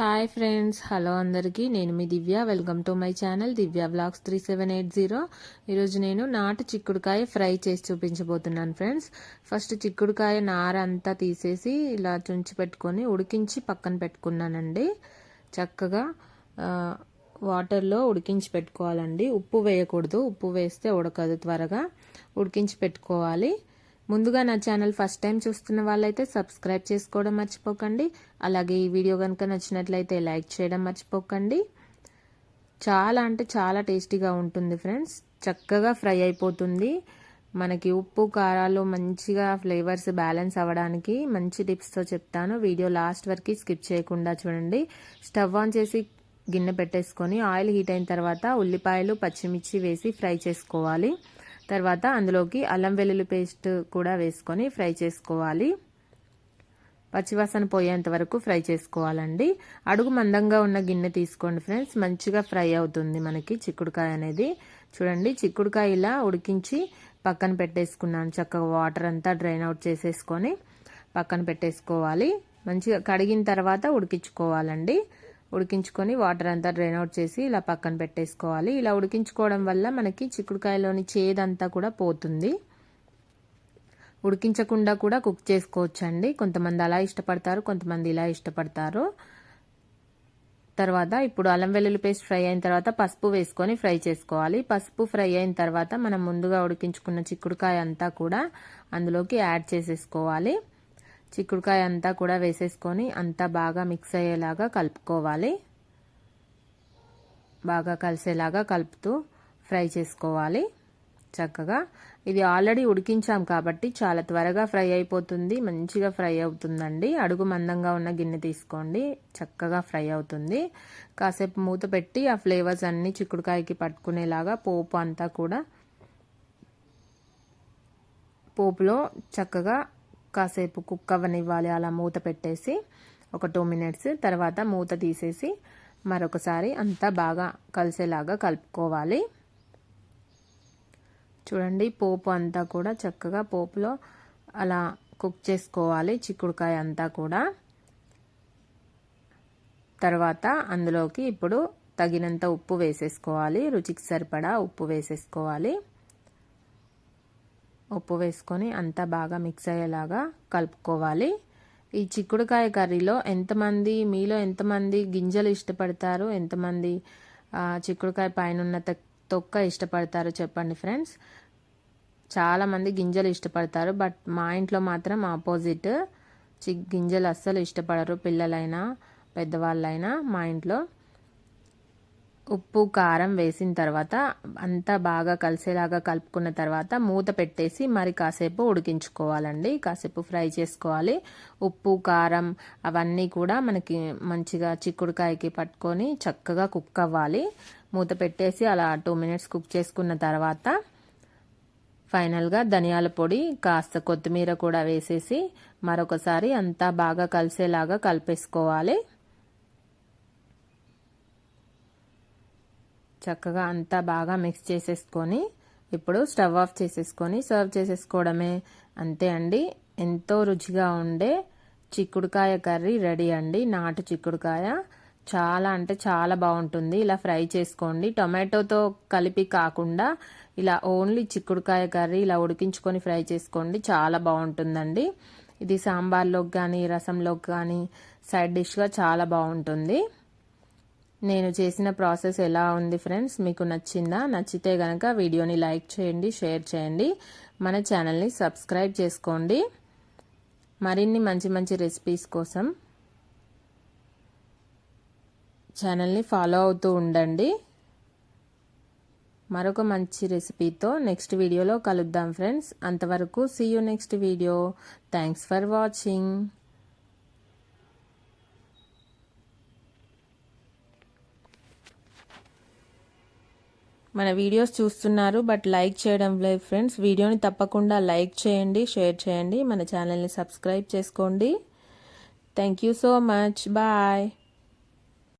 Hi friends hello అందరికీ. నేను మీ Divya. Welcome to my channel Divya blogs three seven eight zero ఈరోజు నేను నాటు చిక్కుడుకాయ ఫ్రై చేసి చూపించబోతున్నాను ఫ్రెండ్స్ ఫస్ట్ చిక్కుడుకాయ నార అంతా తీసేసి ఇలా చుంచి పెట్టుకొని ఉడికించి పక్కన పెట్టుకున్నానండి. చక్కగా వాటర్లో ఉడికించి పెట్టుకోవాలండి. ఉప్పు వేయకూడదు. ఉప్పు వేస్తే ఉడకదు త్వరగా. ఉడికించి పెట్టుకోవాలి. ముందుగా నా ఛానల్ ఫస్ట్ టైం చూస్తున్న వాళ్ళైతే సబ్స్క్రైబ్ చేసుకోవడం మర్చిపోకండి. అలాగే ఈ వీడియో కనుక నచ్చినట్లయితే లైక్ చేయడం మర్చిపోకండి. చాలా అంటే చాలా టేస్టీగా ఉంటుంది ఫ్రెండ్స్. చక్కగా ఫ్రై అయిపోతుంది. మనకి ఉప్పు కారాలు మంచిగా ఫ్లేవర్స్ బ్యాలెన్స్ అవ్వడానికి మంచి టిప్స్తో చెప్తాను. వీడియో లాస్ట్ వరకు స్కిప్ చేయకుండా చూడండి. స్టవ్ ఆన్ చేసి గిన్నె పెట్టేసుకొని ఆయిల్ హీట్ అయిన తర్వాత ఉల్లిపాయలు పచ్చిమిర్చి వేసి ఫ్రై చేసుకోవాలి. తర్వాత అందులోకి అల్లం వెల్లుల్లి పేస్ట్ కూడా వేసుకొని ఫ్రై చేసుకోవాలి. పచ్చివాసన పోయేంత వరకు ఫ్రై చేసుకోవాలండి. అడుగు మందంగా ఉన్న గిన్నె తీసుకోండి ఫ్రెండ్స్. మంచిగా ఫ్రై అవుతుంది మనకి చిక్కుడుకాయ అనేది. చూడండి చిక్కుడుకాయ ఇలా ఉడికించి పక్కన పెట్టేసుకున్నాను చక్కగా వాటర్ అంతా డ్రైన్ అవుట్ చేసేసుకొని పక్కన పెట్టేసుకోవాలి. మంచిగా కడిగిన తర్వాత ఉడికించుకోవాలండి. ఉడికించుకొని వాటర్ అంతా డ్రైన్ అవుట్ చేసి ఇలా పక్కన పెట్టేసుకోవాలి. ఇలా ఉడికించుకోవడం వల్ల మనకి చిక్కుడుకాయలోని చేదంతా కూడా పోతుంది. ఉడికించకుండా కూడా కుక్ చేసుకోవచ్చు అండి కొంతమంది అలా ఇష్టపడతారు కొంతమంది ఇలా ఇష్టపడతారు. తర్వాత ఇప్పుడు అల్లం వెల్లుల్లి పేస్ట్ ఫ్రై అయిన తర్వాత పసుపు వేసుకొని ఫ్రై చేసుకోవాలి. పసుపు ఫ్రై అయిన తర్వాత మనం ముందుగా ఉడికించుకున్న చిక్కుడుకాయ అంతా కూడా అందులోకి యాడ్ చేసేసుకోవాలి. చిక్కుడుకాయ అంతా కూడా వేసేసుకొని అంతా బాగా మిక్స్ అయ్యేలాగా కలుపుకోవాలి. బాగా కలిసేలాగా కలుపుతూ ఫ్రై చేసుకోవాలి చక్కగా. ఇది ఆల్రెడీ ఉడికించాం కాబట్టి చాలా త్వరగా ఫ్రై అయిపోతుంది. మంచిగా ఫ్రై అవుతుందండి. అడుగు మందంగా ఉన్న గిన్నె తీసుకోండి. చక్కగా ఫ్రై అవుతుంది. కాసేపు మూత పెట్టి ఆ ఫ్లేవర్స్ అన్నీ చిక్కుడుకాయకి పట్టుకునేలాగా పోపు అంతా కూడా పోపులో చక్కగా కాసేపు కుక్ అవ్వనివ్వాలి అలా మూత పెట్టేసి ఒక టూ మినిట్స్ తర్వాత మూత తీసేసి మరొకసారి అంతా బాగా కలిసేలాగా కలుపుకోవాలి. చూడండి పోపు అంతా కూడా చక్కగా పోపులో అలా కుక్ చేసుకోవాలి. చిక్కుడుకాయ అంతా కూడా. తర్వాత అందులోకి ఇప్పుడు తగినంత ఉప్పు వేసేసుకోవాలి. రుచికి సరిపడా ఉప్పు వేసేసుకోవాలి. ఉప్పు వేసుకొని అంతా బాగా మిక్స్ అయ్యేలాగా కలుపుకోవాలి. ఈ చిక్కుడుకాయ కర్రీలో ఎంతమంది మీలో ఎంతమంది గింజలు ఇష్టపడతారు ఎంతమంది చిక్కుడుకాయ పైన ఉన్న తొక్క ఇష్టపడతారు చెప్పండి ఫ్రెండ్స్? చాలామంది గింజలు ఇష్టపడతారు బట్ మా ఇంట్లో మాత్రం ఆపోజిట్. చి గింజలు అస్సలు ఇష్టపడరు పిల్లలైనా పెద్దవాళ్ళైనా మా ఇంట్లో. ఉప్పు కారం వేసిన తర్వాత అంతా బాగా కలిసేలాగా కలుపుకున్న తర్వాత మూత పెట్టేసి మరి కాసేపు ఉడికించుకోవాలండి. కాసేపు ఫ్రై చేసుకోవాలి. ఉప్పు కారం అవన్నీ కూడా మనకి మంచిగా చిక్కుడుకాయకి పట్టుకొని చక్కగా కుక్ అవ్వాలి. మూత పెట్టేసి అలా టూ మినిట్స్ కుక్ చేసుకున్న తర్వాత ఫైనల్గా ధనియాల పొడి కాస్త కొత్తిమీర కూడా వేసేసి మరొకసారి అంతా బాగా కలిసేలాగా కలిపేసుకోవాలి. చక్కగా అంతా బాగా మిక్స్ చేసేసుకొని ఇప్పుడు స్టవ్ ఆఫ్ చేసేసుకొని సర్వ్ చేసేసుకోవడమే. అంతే అండి. ఎంతో రుచిగా ఉండే చిక్కుడుకాయ కర్రీ రెడీ అండి. నాటు చిక్కుడుకాయ చాలా అంటే చాలా బాగుంటుంది. ఇలా ఫ్రై చేసుకోండి. టొమాటోతో కలిపి కాకుండా ఇలా ఓన్లీ చిక్కుడుకాయ కర్రీ ఇలా ఉడికించుకొని ఫ్రై చేసుకోండి. చాలా బాగుంటుందండి. ఇది సాంబార్లోకి కానీ రసంలోకి కానీ సైడ్ డిష్గా చాలా బాగుంటుంది. నేను చేసిన ప్రాసెస్ ఎలా ఉంది ఫ్రెండ్స్? మీకు నచ్చిందా? నచ్చితే కనుక వీడియోని లైక్ చేయండి షేర్ చేయండి. మన ఛానల్ని సబ్స్క్రైబ్ చేసుకోండి. మరిన్ని మంచి మంచి రెసిపీస్ కోసం ఛానల్ని ఫాలో అవుతూ ఉండండి. మరొక మంచి రెసిపీతో నెక్స్ట్ వీడియోలో కలుద్దాం ఫ్రెండ్స్. అంతవరకు see you next video thanks for watching మన వీడియోస్ చూస్తున్నారు బట్ లైక్ చేయడం లేదు ఫ్రెండ్స్. వీడియోని తప్పకుండా లైక్ చేయండి షేర్ చేయండి మన ఛానల్ని సబ్స్క్రైబ్ చేసుకోండి. Thank you so much. Bye.